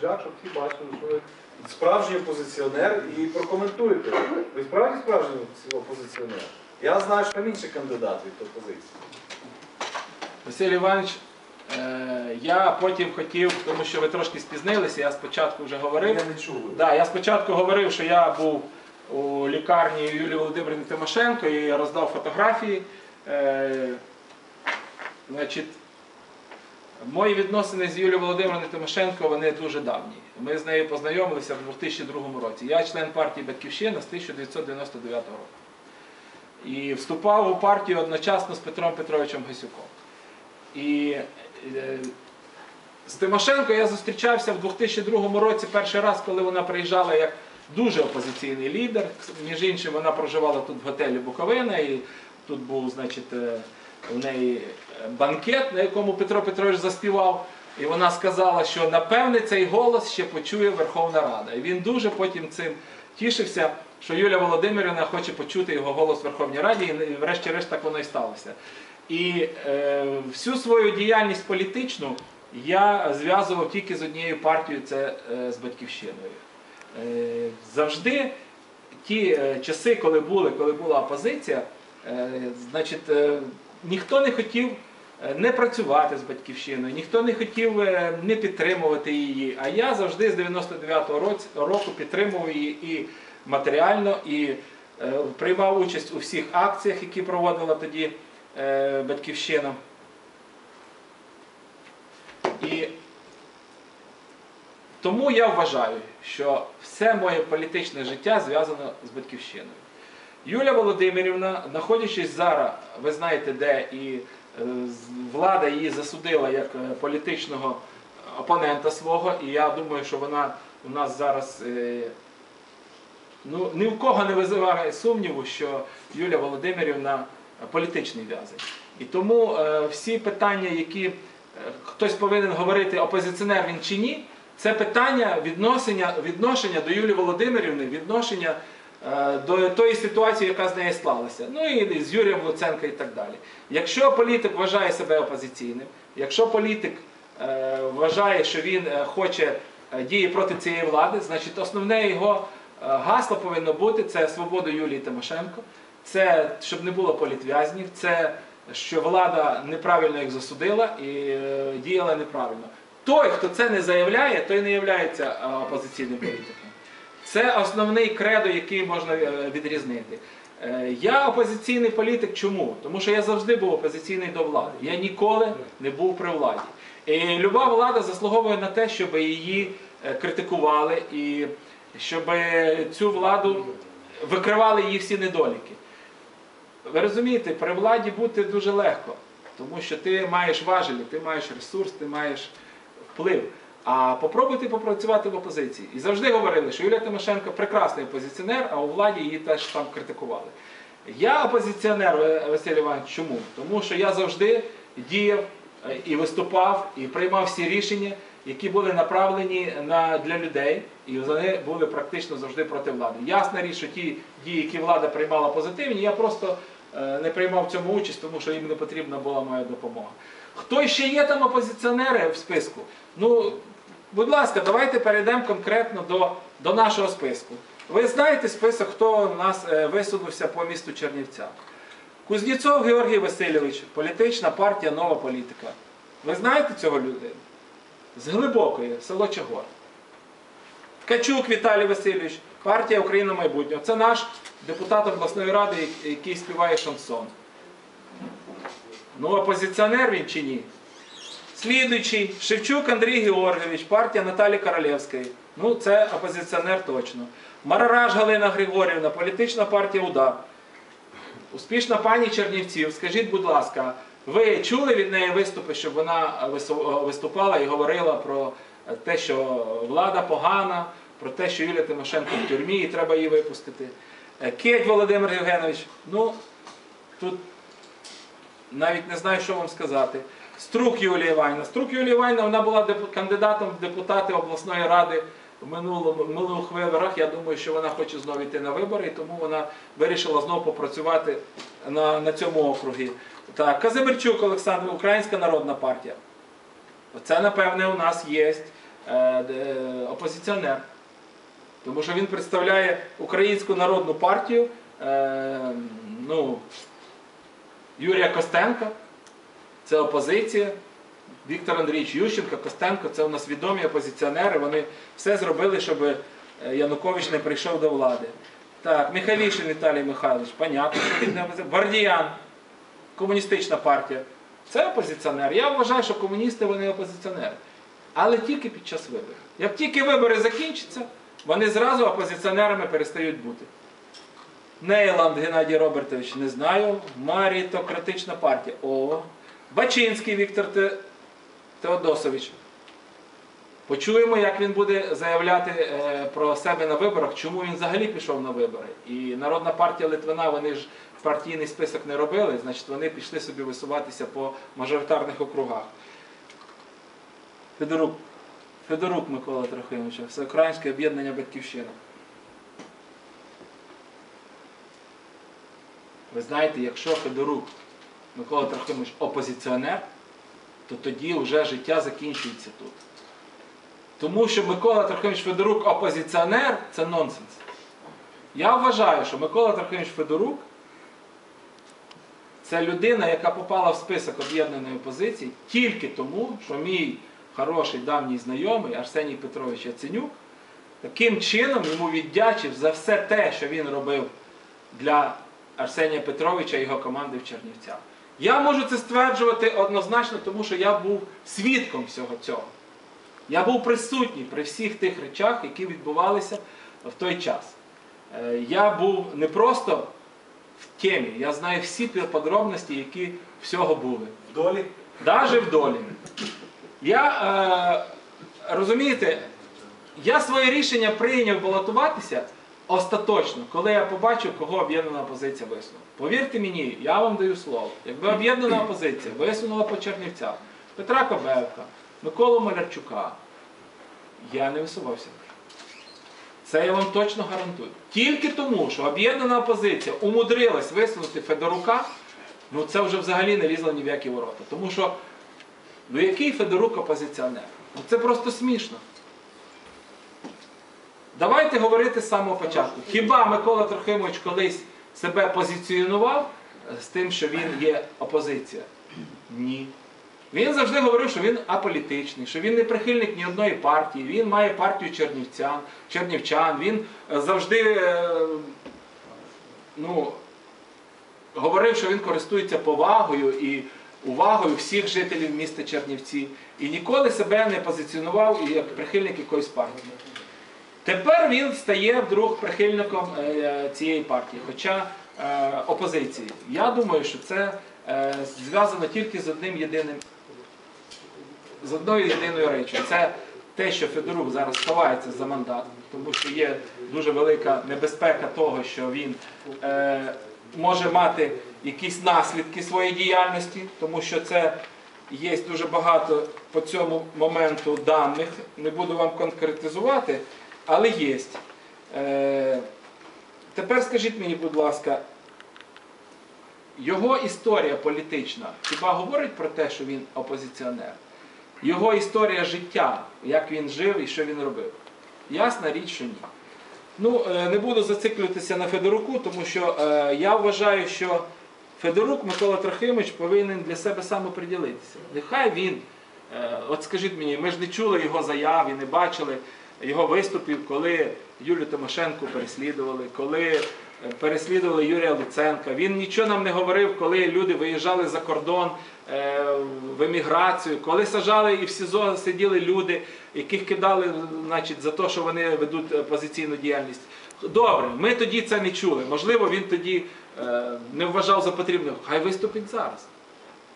піджак, щоб всі бачили, що ви справжній опозиціонер і прокоментуєте. Ви справді справжній опозиціонер? Я знаю, що там інший кандидат від опозиції. Василь Іванович, е, я потім хотів, тому що ви трошки спізнилися, я спочатку вже говорив. Я не чув. Да, я спочатку говорив, що я був у лікарні Юлії Володимирівни Тимошенко і роздав фотографії. Е, значить, мої відносини з Юлією Володимирівною Тимошенко вони дуже давні. Ми з нею познайомилися в 2002 році. Я член партії Батьківщина з 1999 року. І вступав у партію одночасно з Петром Петровичем Гасюком. І е, з Тимошенко я зустрічався в 2002 році перший раз, коли вона приїжджала як дуже опозиційний лідер. Між іншим, вона проживала тут в готелі Буковина, і тут був, значить, у неї е, банкет, на якому Петро Петрович заспівав. І вона сказала, що напевне цей голос ще почує Верховна Рада. І він дуже потім цим тішився, що Юлія Володимирівна хоче почути його голос в Верховній Раді, і врешті-решт так воно і сталося. І е, всю свою діяльність політичну я зв'язував тільки з однією партією, це е, з батьківщиною. Е, завжди ті е, часи, коли були, коли була опозиція, значить, е, ніхто не хотів е, не працювати з батьківщиною, ніхто не хотів е, не підтримувати її. А я завжди з 99-го року підтримував її і матеріально, і е, приймав участь у всіх акціях, які проводила тоді е, батьківщина. І тому я вважаю, що все моє політичне життя зв'язано з батьківщиною. Юля Володимирівна, знаходячись зараз, ви знаєте де, і е, влада її засудила як е, політичного опонента свого, і я думаю, що вона у нас зараз е, ну, ні в кого не визиває сумніву, що Юля Володимирівна політичний в'язень. І тому всі питання, які хтось повинен говорити, опозиціонер він чи ні, це питання відношення, відношення до Юлії Володимирівни, відношення до тої ситуації, яка з нею склалася. Ну і з Юрієм Луценко і так далі. Якщо політик вважає себе опозиційним, якщо політик е, вважає, що він е, хоче е, дії проти цієї влади, значить основне його е, гасло повинно бути це свобода Юлії Тимошенко, це щоб не було політв'язнів, це що влада неправильно їх засудила і е, діяла неправильно. Той, хто це не заявляє, той не є опозиційним політиком. Це основний кредо, який можна е, відрізнити. Е, Я опозиційний політик чому? Тому що я завжди був опозиційний до влади. Я ніколи не був при владі. І люба влада заслуговує на те, щоб її е, критикували і щоб цю владу викривали її всі недоліки. Ви розумієте, при владі бути дуже легко, тому що ти маєш важелі, ти маєш ресурс, ти маєш вплив. А попробуйте попрацювати в опозиції. І завжди говорили, що Юлія Тимошенко прекрасний опозиціонер, а у владі її теж там критикували. Я опозиціонер, Василь Іванович, чому? Тому що я завжди діяв е, і виступав, і приймав всі рішення, які були направлені на, для людей, і вони були практично завжди проти влади. Ясна річ, що ті дії, які влада приймала позитивні, я просто е, не приймав в цьому участь, тому що їм не потрібна була моя допомога. Хто ще є там опозиціонери в списку? Ну, будь ласка, давайте перейдемо конкретно до, до нашого списку. Ви знаєте список, хто у нас е, висунувся по місту Чернівця? Кузнєцов Георгій Васильович, політична партія Нова політика. Ви знаєте цього людину? З глибокої, село Чагор. Ткачук Віталій Васильович, партія Україна майбутнього. Це наш депутат обласної ради, який співає шансон. Ну, опозиціонер він чи ні? Слідуючий Шевчук Андрій Георгійович, партія Наталі Королевської. Ну, це опозиціонер точно. Марараш Галина Григорівна, політична партія УДА. Успішна пані Чернівців, скажіть, будь ласка, ви чули від неї виступи, щоб вона виступала і говорила про те, що влада погана, про те, що Юлія Тимошенко в тюрмі і треба її випустити? Кеть Володимир Євгенович, ну тут навіть не знаю, що вам сказати. Струк Юлія Іванівна. Струк Юлія Іванівна, вона була кандидатом в депутати обласної ради в минулих виборах. Я думаю, що вона хоче знову йти на вибори, і тому вона вирішила знову попрацювати на, на цьому округі. Так, Казимирчук Олександр, Українська Народна партія. Це, напевне, у нас є е, де- опозиціонер. Тому що він представляє Українську народну партію е, ну, Юрія Костенка, це опозиція. Віктор Андрійович Ющенко, Костенко це у нас відомі опозиціонери. Вони все зробили, щоб е, Янукович не прийшов до влади. Так, Михайлішин Віталій Михайлович, понятно, що він не. Бардіян, комуністична партія. Це опозиціонер. Я вважаю, що комуністи вони опозиціонери. Але тільки під час виборів. Як тільки вибори закінчаться, вони зразу опозиціонерами перестають бути. Нейланд Геннадій Робертович, не знаю. Марітократична партія. О. Бачинський Віктор Те- Теодосович. Почуємо, як він буде заявляти е, про себе на виборах, чому він взагалі пішов на вибори. І Народна партія Литвина, вони ж партійний список не робили, значить вони пішли собі висуватися по мажоритарних округах. Федорук, Федорук Микола Трохимовича, Всеукраїнське об'єднання Батьківщина. Ви знаєте, якщо Федорук Микола Трохимович опозиціонер, то тоді вже життя закінчується тут. Тому що Микола Трохимович Федорук опозиціонер це нонсенс. Я вважаю, що Микола Трохимович Федорук це людина, яка попала в список об'єднаної опозиції тільки тому, що мій хороший давній знайомий Арсеній Петрович Яценюк таким чином йому віддячив за все те, що він робив для Арсенія Петровича і його команди в Чернівцях. Я можу це стверджувати однозначно, тому що я був свідком всього цього. Я був присутній при всіх тих речах, які відбувалися в той час. Е, Я був не просто в темі, я знаю всі подробності, які всього були. В долі. Навіть в долі. Я е, розумієте, я своє рішення прийняв балотуватися остаточно, коли я побачив, кого об'єднана опозиція висунула. Повірте мені, я вам даю слово. Якби об'єднана опозиція висунула по Чернівцях Петра Кобевка, Миколу Малярчука, я не висувався. Це я вам точно гарантую. Тільки тому, що об'єднана опозиція умудрилась висунути Федорука, ну це вже взагалі не лізло ні в які ворота. Тому що ну який Федорук опозиціонер? Ну це просто смішно. Давайте говорити з самого початку. Хіба Микола Трохимович колись себе позиціонував з тим, що він є опозиція? Ні. Він завжди говорив, що він аполітичний, що він не прихильник ні одної партії, він має партію чернівцян, чернівчан, він е, завжди е, ну, говорив, що він користується повагою і увагою всіх жителів міста Чернівці і ніколи себе не позиціонував як прихильник якоїсь партії. Тепер він стає вдруг прихильником е, цієї партії, хоча е, опозиції. Я думаю, що це е, зв'язано тільки з одним єдиним, з одною єдиною речі. Це те, що Федорук зараз ховається за мандат, тому що є дуже велика небезпека того, що він може мати якісь наслідки своєї діяльності, тому що це є дуже багато по цьому моменту даних. Не буду вам конкретизувати, але є. Е, тепер скажіть мені, будь ласка, його історія політична хіба говорить про те, що він опозиціонер? Його історія життя, як він жив і що він робив? Ясна річ, що ні. Ну, е, не буду зациклюватися на Федоруку, тому що е, я вважаю, що Федорук Микола Трохимович повинен для себе самоприділитися. Нехай він, от скажіть мені, ми ж не чули його заяв і не бачили його виступів, коли Юлію Тимошенко переслідували, коли е, переслідували Юрія Луценка. Він нічого нам не говорив, коли люди виїжджали за кордон е, в еміграцію, коли сажали і в СІЗО сиділи люди, яких кидали значить, за те, що вони ведуть опозиційну діяльність. Добре, ми тоді це не чули. Можливо, він тоді е, не вважав за потрібне. Хай виступить зараз.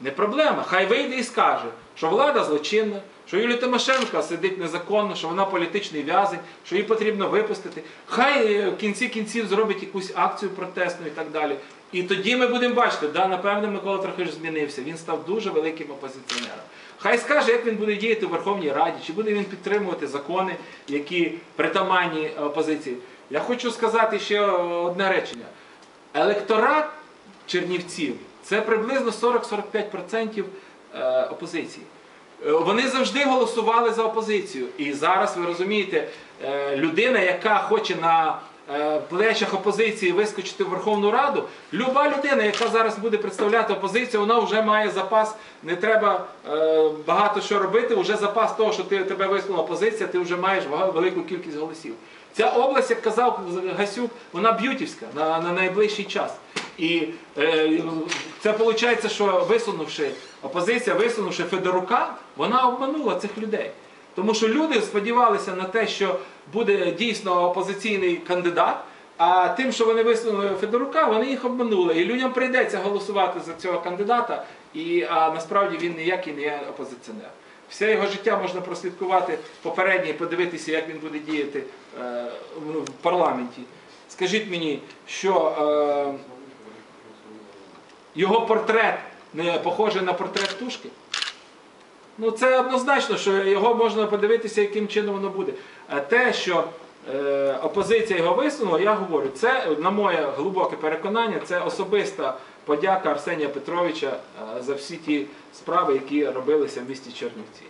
Не проблема. Хай вийде і скаже, що влада злочинна, що Юлія Тимошенко сидить незаконно, що вона політичний в'язень, що її потрібно випустити. Хай е, в кінці кінців зробить якусь акцію протестну і так далі. І тоді ми будемо бачити, да, напевне, Микола трохи ж змінився. Він став дуже великим опозиціонером. Хай скаже, як він буде діяти в Верховній Раді, чи буде він підтримувати закони, які притаманні опозиції. Я хочу сказати ще одне речення. Електорат Чернівців це приблизно 40-45% е, опозиції. Е, Вони завжди голосували за опозицію. І зараз ви розумієте, е, людина, яка хоче на е, плечах опозиції вискочити в Верховну Раду, люба людина, яка зараз буде представляти опозицію, вона вже має запас. Не треба багато що робити. Вже запас того, що ти тебе висунула опозиція, ти вже маєш велику кількість голосів. Ця область, як казав Гасюк, вона б'ютівська на найближчий час. І е, це виходить, що висунувши опозиція, висунувши Федорука, вона обманула цих людей. Тому що люди сподівалися на те, що буде дійсно опозиційний кандидат. А тим, що вони висунули Федорука, вони їх обманули. І людям прийдеться голосувати за цього кандидата, і, а насправді він ніякий не є опозиціонер. Все його життя можна прослідкувати попереднє і подивитися, як він буде діяти е, в парламенті. Скажіть мені, що е, його портрет не похожий на портрет Тушки? Ну це однозначно, що його можна подивитися, яким чином воно буде. А те, що е, опозиція його висунула, я говорю, це на моє глибоке переконання, це особиста подяка Арсенія Петровича е, за всі ті справи, які робилися в місті Чернівці.